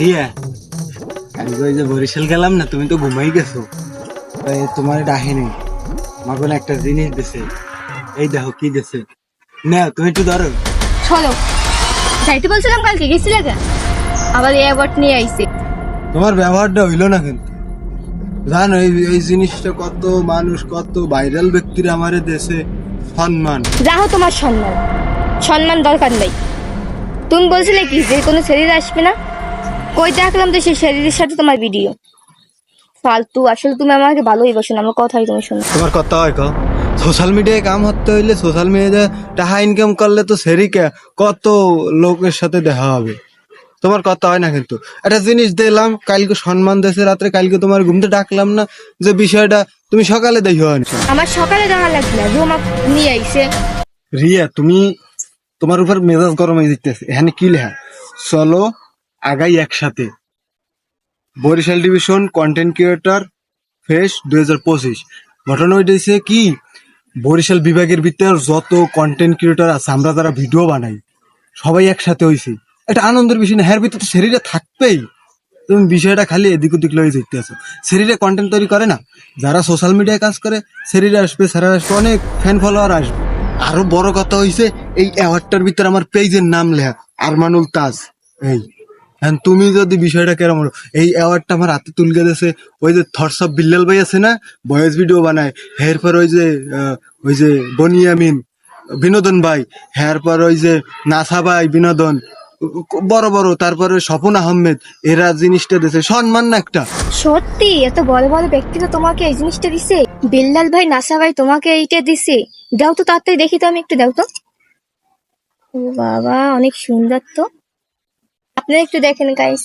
রিয়া কালকে ওই যে বরিশাল গেলাম না তুমি তো ঘুমাই গেছো। তোমার ডাহিনি আমার কোনো একটা জিনিস দিছে। এই দেখো কি দিছে। না তুমি একটু ধরো। চলো। যাইতে বলছিলাম কালকে গেছিলে কেন আবার এয়ারপোর্ট নিয়ে আইছে। তোমার ব্যবহারটা হইল না কিন্তু। জানো এই এই জিনিসটা কত মানুষ কত ভাইরাল ব্যক্তিরা আমাদের দেশে সম্মান। রাহো তোমার সম্মান। সম্মান দরকার নাই। তুমি বলছিলে কি যে কোনো শরীর আসবে না? কই দেখলাম তো সেই শরীরের সাথে তোমার ভিডিও ফালতু আসলে তুমি আমাকে ভালোই বসো না আমার কথাই তুমি শোনো। তোমার কথা হয় কো? সোশ্যাল মিডিয়ায় কাম হতে হইলে সোশ্যাল মিডিয়ায় টাকা ইনকাম করলে তো সেরিকে কত লোকের সাথে দেখা হবে। তোমার কথা হয় না কিন্তু। একটা জিনিস দিলাম কালকে সম্মান দেশে রাত্রে কালকে তোমার ঘুমতে ডাকলাম না যে বিষয়টা তুমি সকালে দেখি দেখো আমার সকালে দেখা লাগবে না রুম নিয়ে আইছে। রিয়া তুমি তোমার উপর মেজাজ গরম হয়ে যেতেছে এখানে কি লেখা? চলো আগাই একসাথে। Barishal division content creator face দুই হাজার পঁচিশ। ঘটনা হইতেছে কি, বরিশাল বিভাগের ভিতর যত কন্টেন্ট ক্রিয়েটর আছে, আমরা যারা ভিডিও বানাই, সবাই একসাথে হয়েছি এটা আনন্দের বিষয় না, হ্যার ভিতরে তো শরীরে থাকবেই। তুমি বিষয়টা খালি এদিক ওদিক লয়ে দেখতে আছো। শরীরে কন্টেন্ট তৈরি করে না, যারা সোশ্যাল মিডিয়ায় কাজ করে, শরীরে আসবে স্যারা আসবে অনেক ফ্যান ফলোয়ার আসবে। আরও বড় কথা হইছে, এই অ্যাওয়ার্ডটার ভিতরে আমার পেজের নাম লেখা, আরমানুল তাজ। এই এখন তুমি যদি বিষয়টা কেরম হলো? এই অ্যাওয়ার্ডটা আমার হাতে তুলকে দিয়েছে ওই যে থটস অফ বিল্লাল ভাই আছে না? ভয়েস ভিডিও বানায়। এরপর ওই যে ওই যে বনিয়ামিন বিনোদন ভাই। এরপর ওই যে নাসা ভাই, বিনোদন। বড় বড়। তারপরে স্বপন আহমেদ। এরা জিনিসটা দিয়েছে সম্মান না একটা। সত্যি, এত বড় বড় ব্যক্তিরা তোমাকে এই জিনিসটা দিছে? বিল্লাল ভাই, নাসা ভাই তোমাকে এইটা দিছে? দাও তো তাড়াতাড়ি দেখি তো আমি একটু, দাও তো। ও বাবা, অনেক সুন্দর তো। আপনারা একটু দেখেন গাইস